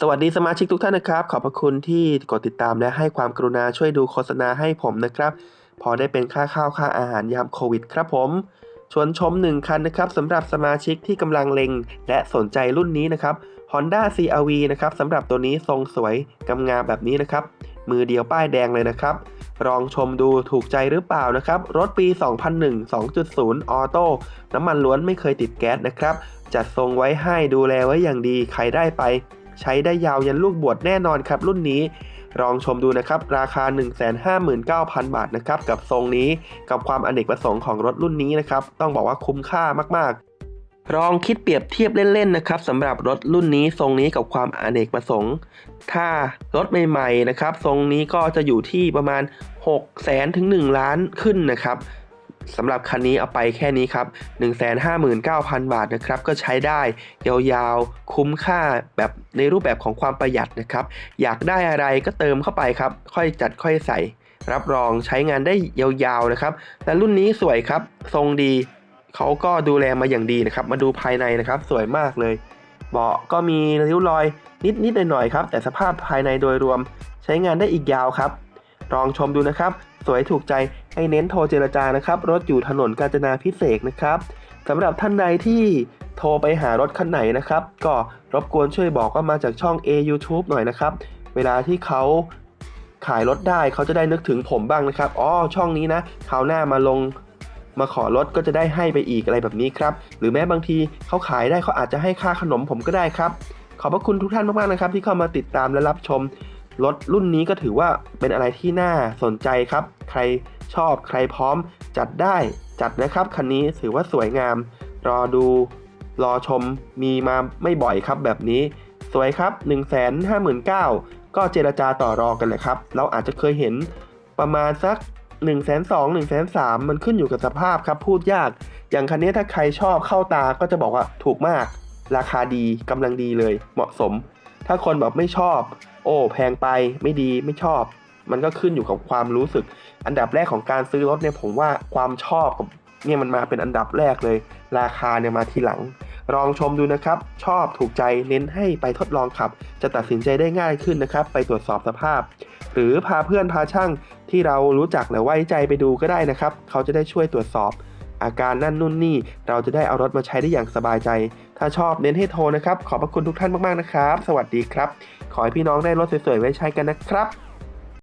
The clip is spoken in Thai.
สวัสดีสมาชิกทุกท่านนะครับ ขอบพระคุณที่กดติดตามและให้ความกรุณาช่วยดูโฆษณาให้ผมนะครับ พอได้เป็นค่าข้าวค่าอาหารยามโควิดครับผม ชวนชม 1 คันนะครับสำหรับสมาชิกที่กำลังเล็ง และสนใจรุ่นนี้นะครับ Honda CRV นะครับสำหรับตัวนี้ทรงสวยกำงามแบบนี้นะครับ มือเดียวป้ายแดงเลยนะครับลองชมดูถูกใจหรือเปล่านะครับ รถปี 2001 2.0 ออโต้น้ำมันล้วนไม่เคยติดแก๊สนะครับ จัดทรงไว้ให้ดูแลไว้อย่างดีใครได้ไป ใช้ได้ยาวยันลูกบวชแน่นอนครับรุ่นนี้ลองชมดูนะครับ ราคา 159,000 บาทนะครับ กับทรงนี้กับความอเนกประสงค์ของรถรุ่นนี้นะครับ ต้องบอกว่าคุ้มค่ามากๆ ลองคิดเปรียบเทียบเล่นๆนะครับสำหรับรถรุ่นนี้ทรงนี้กับความอเนกประสงค์ ถ้ารถใหม่ๆนะครับ ทรงนี้ก็จะอยู่ที่ประมาณ 6 0แสนถึง 1 ล้านขึ้นนะครับ สำหรับคันนี้เอาไปแค่นี้ครับ 159,000 บาทนะครับ ก็ใช้ได้ยาวๆ คุ้มค่าแบบในรูปแบบของความประหยัดนะครับ อยากได้อะไรก็เติมเข้าไปครับ ค่อยจัดค่อยใส่ รับรองใช้งานได้ยาวๆนะครับ และรุ่นนี้สวยครับ ทรงดี เขาก็ดูแลมาอย่างดีนะครับ มาดูภายในนะครับ สวยมากเลย เบาะก็มีริ้วรอยนิดๆหน่อยๆครับ แต่สภาพภายในโดยรวมใช้งานได้อีกยาวครับ ลองชมดูนะครับ สวยถูกใจให้เน้นโทรเจรจานะครับ รถอยู่ถนนกาญจนาพิเศษนะครับสำหรับท่านใดที่โทรไปหารถคันไหนนะครับ ก็รบกวนช่วยบอกว่ามาจากช่อง A YouTube หน่อยนะครับ เวลาที่เขาขายรถได้เขาจะได้นึกถึงผมบ้างนะครับอ๋อช่องนี้นะคราวหน้ามาลงมาขอลดก็จะได้ให้ไปอีกอะไรแบบนี้ครับ หรือแม้บางทีเขาขายได้เขาอาจจะให้ค่าขนมผมก็ได้ครับ ขอบพระคุณทุกท่านมากๆนะครับ ที่เข้ามาติดตามและรับชม รถรุ่นนี้ก็ถือว่าเป็นอะไรที่น่าสนใจครับ ใครชอบใครพร้อมจัดได้จัดนะครับคันนี้ถือว่าสวยงาม รอดูรอชมมีมาไม่บ่อยครับแบบนี้ สวยครับ 1 5 9 0 0 0ก็เจรจาต่อรองกันเลยครับ เราอาจจะเคยเห็นประมาณสัก 1 2 0 0 0 1 3 0 0มันขึ้นอยู่กับสภาพครับพูดยาก อย่างคันนี้ถ้าใครชอบเข้าตาก็จะบอกว่าถูกมาก ราคาดีกำลังดีเลยเหมาะสม ถ้าคนแบบไม่ชอบ โอ้แพงไปไม่ดีไม่ชอบ มันก็ขึ้นอยู่กับความรู้สึก อันดับแรกของการซื้อรถเนี่ยผมว่าความชอบกับเนี่ยมันมาเป็นอันดับแรกเลย ราคาเนี่ยมาทีหลัง ลองชมดูนะครับ ชอบถูกใจเน้นให้ไปทดลองขับ จะตัดสินใจได้ง่ายขึ้นนะครับ ไปตรวจสอบสภาพ หรือพาเพื่อนพาช่างที่เรารู้จักและไว้ใจไปดูก็ได้นะครับ เขาจะได้ช่วยตรวจสอบ อาการนั่นนู่นนี่ เราจะได้เอารถมาใช้ได้อย่างสบายใจ ถ้าชอบเน้นให้โทรนะครับ ขอบพระคุณทุกท่านมากๆนะครับ สวัสดีครับ ขอให้พี่น้องได้รถสวยๆไว้ใช้กันนะครับ